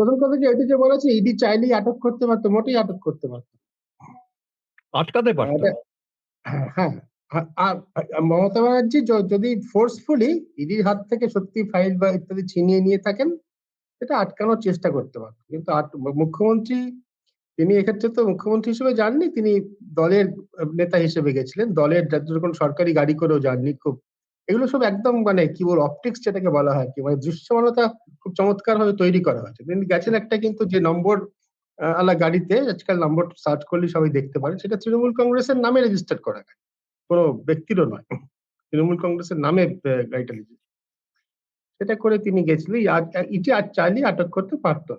প্রথম কথা কি এটা যে বলেছে ইডি চাইলেই আটক করতে পারতো মোটেই আটক করতে পারতো। আটকাতে পারতো? হ্যাঁ আর আর মমতা ব্যানার্জি যদি ফোর্সফুলি ইডির হাত থেকে সত্যি ফাইল বা ইত্যাদি ছিনিয়ে নিয়ে থাকেন এটা আটকানোর চেষ্টা করতে পারতো। কিন্তু মুখ্যমন্ত্রী তিনি এক্ষেত্রে তো মুখ্যমন্ত্রী হিসেবে যাননি তিনি দলের নেতা হিসেবে গেছিলেন। দলের যখন সরকারি গাড়ি করেও যাননি খুব এগুলো সব একদম মানে কি বল অপটিক্স যেটাকে বলা হয় কি মানে দৃশ্যমানতা খুব চমৎকার ভাবে তৈরি করা হয়েছে। তিনি গেছেন একটা কিন্তু যে নম্বর আলা গাড়িতে, আজকাল নম্বর সার্চ করলে সবাই দেখতে পারে, সেটা তৃণমূল কংগ্রেসের নামে রেজিস্টার করা গাড়ি। কোনো ব্যক্তিরও নয়। তৃণমূল কংগ্রেসের নামে গাড়িটা রেজিস্টার সেটা করে তিনি গেছিলেন ইটি আর চাইলে আটক করতে পারতো।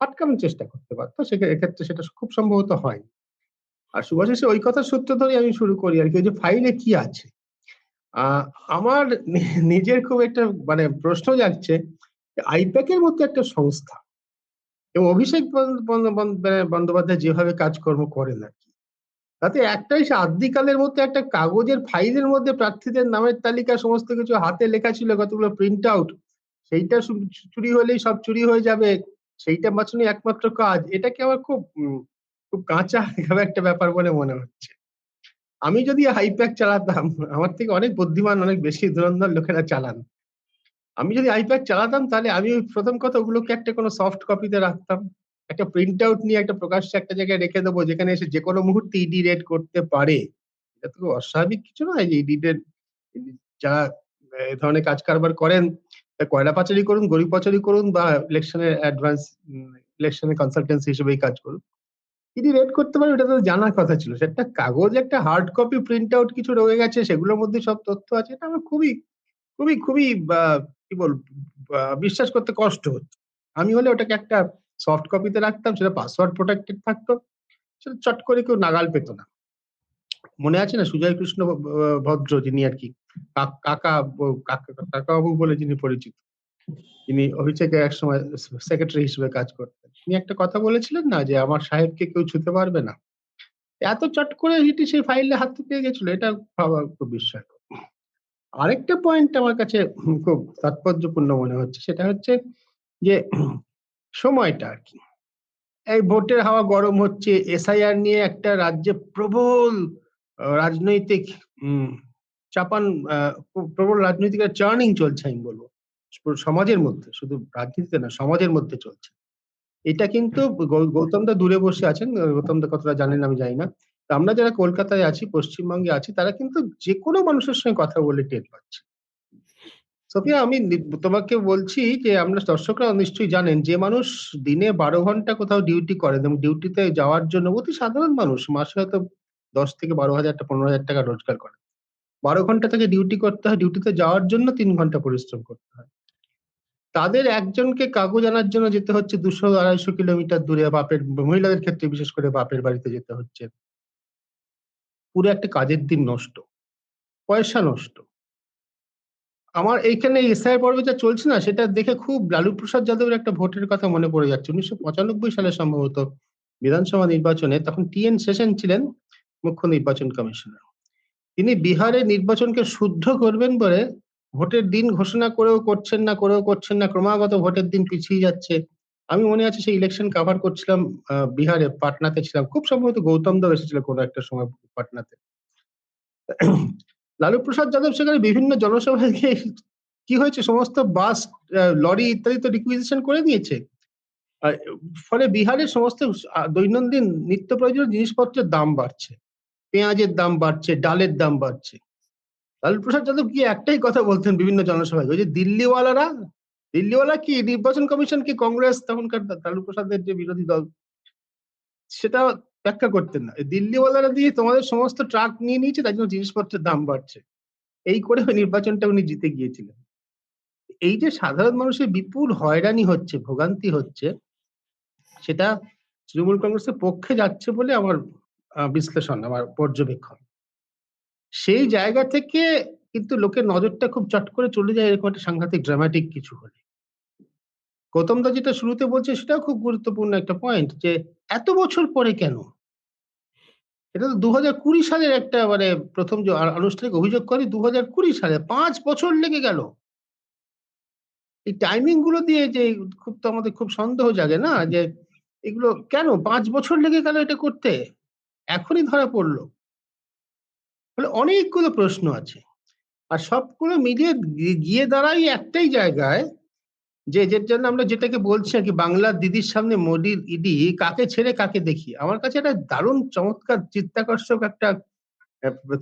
আটকানোর চেষ্টা করতে পারতো সেক্ষেত্রে সেটা খুব সম্ভবত হয় আর সুভাষিসে ওই কথার সূত্র ধরে আমি শুরু করি আর কি, ওই যে ফাইলে কি আছে? আমার নিজের খুব একটা মানে প্রশ্ন যাচ্ছে আইপ্যাকের মতো একটা সংস্থা এবং অভিষেক মানে বন্দ্যোপাধ্যায় যেভাবে কাজকর্ম করেন আর কি। তাতে একটাই সে আদ্যিকালের মধ্যে একটা কাগজের ফাইলের মধ্যে প্রার্থীদের নামের তালিকা সমস্ত কিছু হাতে লেখা ছিল, কতগুলো প্রিন্ট আউট সেইটা চুরি হলেই সব চুরি হয়ে যাবে, সেইটা বাঁচানোই একমাত্র কাজ। এটাকে আমার খুব খুব কাঁচা একটা ব্যাপার বলে মনে হচ্ছে। আমি যদি হাইপ্যাক চালাতাম, আমার থেকে অনেক বুদ্ধিমান, অনেক বেশি ধুরন্ধর লোকেরা চালান। আমি যদি আইপ্যাক চালাতাম, তাহলে আমি ওই প্রথম কথা ওগুলোকে একটা কোনো সফট কপিতে রাখতাম। একটা প্রিন্ট আউট নিয়ে একটা প্রকাশ্যে একটা জায়গায় রেখে দেবো, যেখানে এসে যে কোনো মুহূর্তে ইডি রেড করতে পারে। এটা তো অস্বাভাবিক কিছু নয় যে ইডি রেড যারা, এ ধরনের কাজ কারবার করেন কয়লা পাচারি করুন গরিব পাচারি করুন, বা ইলেকশনের অ্যাডভান্স ইলেকশনের কনসালটেন্সি হিসেবে কাজ করুন। ইডি রেড করতে পারে এটা তো জানার কথা ছিল। সেটা কাগজ, একটা হার্ড কপি প্রিন্ট আউট কিছু রয়ে গেছে, সেগুলোর মধ্যে সব তথ্য আছে। এটা আমার খুবই খুবই খুবই কি বল বিশ্বাস করতে কষ্ট হচ্ছে। আমি হলে ওটাকে একটা সফট কপিতে রাখতাম, সেটা পাসওয়ার্ড প্রোটেক্টেড থাকতো। সেটা চট করে কেউ নাগাল পেত না। মনে আছে না সুজয় কৃষ্ণ ভদ্র যিনি আর কি কাকা, কাকাবাবু বলে যিনি পরিচিত। তিনি অভিষেকের এক সময় সেক্রেটারি হিসেবে কাজ করতেন। তিনি একটা কথা বলেছিলেন না, যে আমার সাহেবকে কেউ ছুতে পারবে না? এত চট করে হিটি সেই ফাইলে হাতে পেয়ে গেছিল, এটা ভাবা খুব বিস্ময়। আরেকটা পয়েন্ট আমার কাছে খুব তাৎপর্যপূর্ণ মনে হচ্ছে, সেটা হচ্ছে যে সময়টা আর কি। এই ভোটের হাওয়া গরম হচ্ছে এসআইআর নিয়ে একটা রাজ্যে প্রবল রাজনৈতিক চাপান প্রবল রাজনৈতিক চার্নিং চলছে আমি বলব। সমাজের মধ্যে শুধু রাজনীতিতে না সমাজের মধ্যে চলছে। এটা কিন্তু গৌতম দা দূরে বসে আছেন গৌতম দা কতটা জানেন আমি জানি না। আমরা যারা কলকাতায় আছি পশ্চিমবঙ্গে আছি তারা কিন্তু যে কোনো মানুষের সঙ্গে কথা বলে টের পাচ্ছে। সোফিয়া আমি তোমাকে বলছি যে আমরা দর্শকরা নিশ্চয়ই জানেন যে মানুষ দিনে বারো ঘণ্টা কোথাও ডিউটি করেন এবং ডিউটিতে যাওয়ার জন্য অতি সাধারণ মানুষ মাসে হয়তো দশ থেকে বারো হাজার পনেরো হাজার টাকা রোজগার করে। বারো ঘণ্টা থেকে ডিউটি করতে হয় ডিউটিতে যাওয়ার জন্য তিন ঘণ্টা পরিশ্রম করতে হয়। তাদের একজনকে কাগজ আনার জন্য যেতে হচ্ছে দুশো আড়াইশো কিলোমিটার দূরে, বাপের, মহিলাদের ক্ষেত্রে বিশেষ করে বাপের বাড়িতে যেতে হচ্ছে। পুরো একটা কাজের দিন নষ্ট, পয়সা নষ্ট। আমার এইখানে এসআই পর্বে যা চলছে না, সেটা দেখে খুব লালু প্রসাদ যাদবের একটা ভোটের কথা মনে পড়ে যাচ্ছে। উনিশশো পঁচানব্বই সালে সম্ভবত বিধানসভা নির্বাচনে তখন টিএন সেশন ছিলেন মুখ্য নির্বাচন কমিশনার। তিনি বিহারে নির্বাচনকে শুদ্ধ করবেন বলে ভোটের দিন ঘোষণা করেও করছেন না, করেও করছেন না, ক্রমাগত ভোটের দিন পিছিয়ে যাচ্ছে। আমি মনে আছে সেই ইলেকশন কভার করছিলাম বিহারে পাটনাতে ছিলাম। খুব সম্ভবত গৌতম দেব এসেছিল কোনো একটা সময় পাটনাতে। লালু প্রসাদ যাদব সেখানে বিভিন্ন জনসভায় গিয়ে কি হয়েছে? সমস্ত বাস লরি ইত্যাদি তো রিকুইজিশন করে দিয়েছে। ফলে বিহারের সমস্ত দৈনন্দিন নিত্য প্রয়োজনীয় জিনিসপত্রের দাম বাড়ছে। পেঁয়াজের দাম বাড়ছে, ডালের দাম বাড়ছে। লালু প্রসাদ যাদব কি একটাই কথা বলতেন বিভিন্ন জনসভায়? ওই যে দিল্লিওয়ালারা, দিল্লিওয়ালা কি নির্বাচন কমিশন কি কংগ্রেস তখনকার লালু প্রসাদের যে বিরোধী দল? সেটা ব্যাখ্যা করতেন না। দিল্লিওয়ালারা দিয়ে তোমাদের সমস্ত ট্রাক নিয়ে নিয়েছে, তাই জন্য জিনিসপত্রের দাম বাড়ছে। এই করে ওই নির্বাচনটা উনি জিতে গিয়েছিলেন। এই যে সাধারণ মানুষের বিপুল হয়রানি হচ্ছে, ভোগান্তি হচ্ছে, সেটা তৃণমূল কংগ্রেসের পক্ষে যাচ্ছে বলে আমার বিশ্লেষণ, আমার পর্যবেক্ষণ। সেই জায়গা থেকে কিন্তু লোকের নজরটা খুব চট করে চলে যায় এরকম একটা সাংঘাতিক ড্রামাটিক কিছু হলে। গৌতম দা যেটা শুরুতে বলছে সেটাও খুব গুরুত্বপূর্ণ একটা পয়েন্ট যে এত বছর পরে কেন? এটা তো দু হাজার কুড়ি সালের একটা মানে প্রথম যে আনুষ্ঠানিক অভিযোগ করে দু হাজার কুড়ি সালে পাঁচ বছর লেগে গেল। এই টাইমিংগুলো দিয়ে যে খুব তো আমাদের খুব সন্দেহ জাগে না যে এগুলো কেন? পাঁচ বছর লেগে গেল এটা করতে? এখনই ধরা পড়ল। ফলে অনেকগুলো প্রশ্ন আছে। আর সবগুলো মিলিয়ে গিয়ে দাঁড়াই একটাই জায়গায় যে যের জন্য আমরা যেটাকে বলছি আর কি, বাংলার দিদির সামনে মোদির ইডি, কাকে ছেড়ে কাকে দেখি? আমার কাছে একটা দারুণ চমৎকার, চিত্তাকর্ষক একটা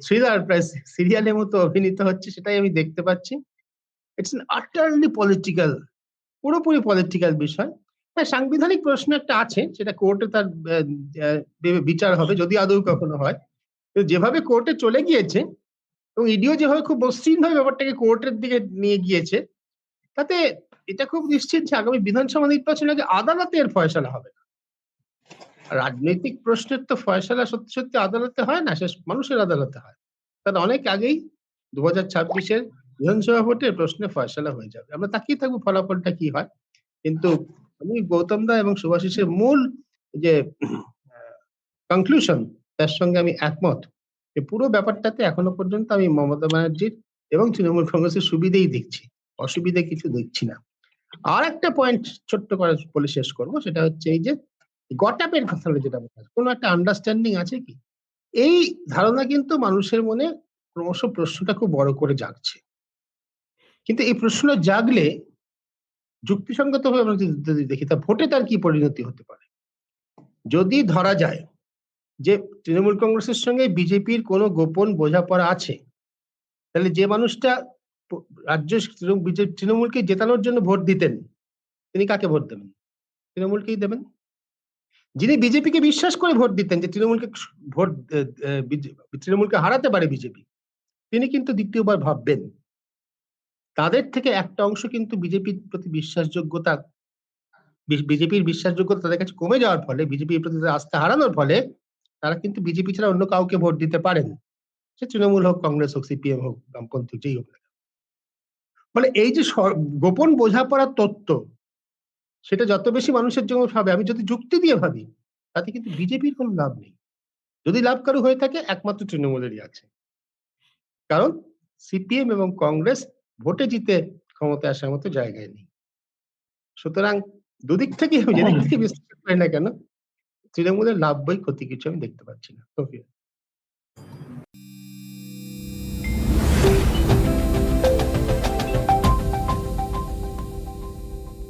থ্রিলার প্রায় সিরিয়ালের মতো অভিনীত হচ্ছে, সেটাই আমি দেখতে পাচ্ছি। ইটস আটারলি পলিটিক্যাল পুরোপুরি পলিটিক্যাল বিষয়। হ্যাঁ সাংবিধানিক প্রশ্ন একটা আছে, সেটা কোর্টে তার বিচার হবে, যদি আদৌ কখনো হয়। যেভাবে কোর্টে চলে গিয়েছে এবং ইডিও যেভাবে খুব মসৃণ ভাবে ব্যাপারটাকে কোর্টের দিকে নিয়ে গিয়েছে, তাতে এটা খুব নিশ্চিত যে আগামী বিধানসভা নির্বাচনে আগে আদালতে ফয়সালা হবে না। রাজনৈতিক প্রশ্নের তো ফয়সালা সত্যি সত্যি আদালতে হয় না, শেষ মানুষের আদালতে হয়। তাহলে অনেক আগেই দু হাজার ছাব্বিশের বিধানসভা ভোটের প্রশ্নে ফয়সালা হয়ে যাবে। আমরা তাকিয়ে থাকব ফলাফলটা কি হয়। কিন্তু আমি গৌতম দা এবং সুভাষিসের মূল যে কনক্লুশন তার সঙ্গে আমি একমত যে পুরো ব্যাপারটাতে এখনও পর্যন্ত আমি মমতা ব্যানার্জির এবং তৃণমূল কংগ্রেসের সুবিধেই দেখছি অসুবিধে কিছু দেখছি না। আর একটা পয়েন্ট ছোট্ট করে বলে শেষ করব সেটা হচ্ছে এই যে গটাপের কথা যেটা বলা হয়, কোনো একটা আন্ডারস্ট্যান্ডিং আছে কি? এই ধারণা কিন্তু মানুষের মনে ক্রমশ প্রশ্নটা খুব বড় করে জাগছে। কিন্তু এই প্রশ্ন জাগলে যুক্তিসঙ্গত ভাবে আমরা যদি দেখি তা ভোটে তার কি পরিণতি হতে পারে? যদি ধরা যায় যে তৃণমূল কংগ্রেসের সঙ্গে বিজেপির কোনো গোপন বোঝাপড়া আছে? তাহলে যে মানুষটা রাজ্য তৃণমূলকে জেতানোর জন্য ভোট দিতেন, তিনি কাকে ভোট দেবেন? তৃণমূলকেই দেবেন? যিনি বিজেপিকে বিশ্বাস করে ভোট দিতেন যে তৃণমূলকে ভোট তৃণমূলকে হারাতে পারে বিজেপি, তিনি কিন্তু দ্বিতীয়বার ভাববেন। তাদের থেকে একটা অংশ কিন্তু বিজেপির প্রতি বিশ্বাসযোগ্যতা বিজেপির বিশ্বাসযোগ্যতা তাদের কাছে কমে যাওয়ার ফলে, বিজেপির প্রতি আস্থা হারানোর ফলে তারা কিন্তু বিজেপি ছাড়া অন্য কাউকে ভোট দিতে পারেন। সে তৃণমূল হোক, কংগ্রেস হোক, সিপিএম হোক, বামপন্থী যেই হোক না ফলে এই যে গোপন বোঝাপড়ার তত্ত্ব, সেটা যত বেশি মানুষের জন্য ভাবে, আমি যদি যুক্তি দিয়ে ভাবি, তাতে কিন্তু বিজেপির কোনো লাভ নেই। যদি লাভ কারও হয়ে থাকে, একমাত্র তৃণমূলেরই আছে। কারণ সিপিএম এবং কংগ্রেস ভোটে জিতে ক্ষমতায় আসার মতো জায়গায় নেই। সুতরাং দুদিক থেকে যেদিক থেকে বিশ্লেষণ করি না কেন তৃণমূলের লাভ বই ক্ষতি কিছু আমি দেখতে পাচ্ছি না।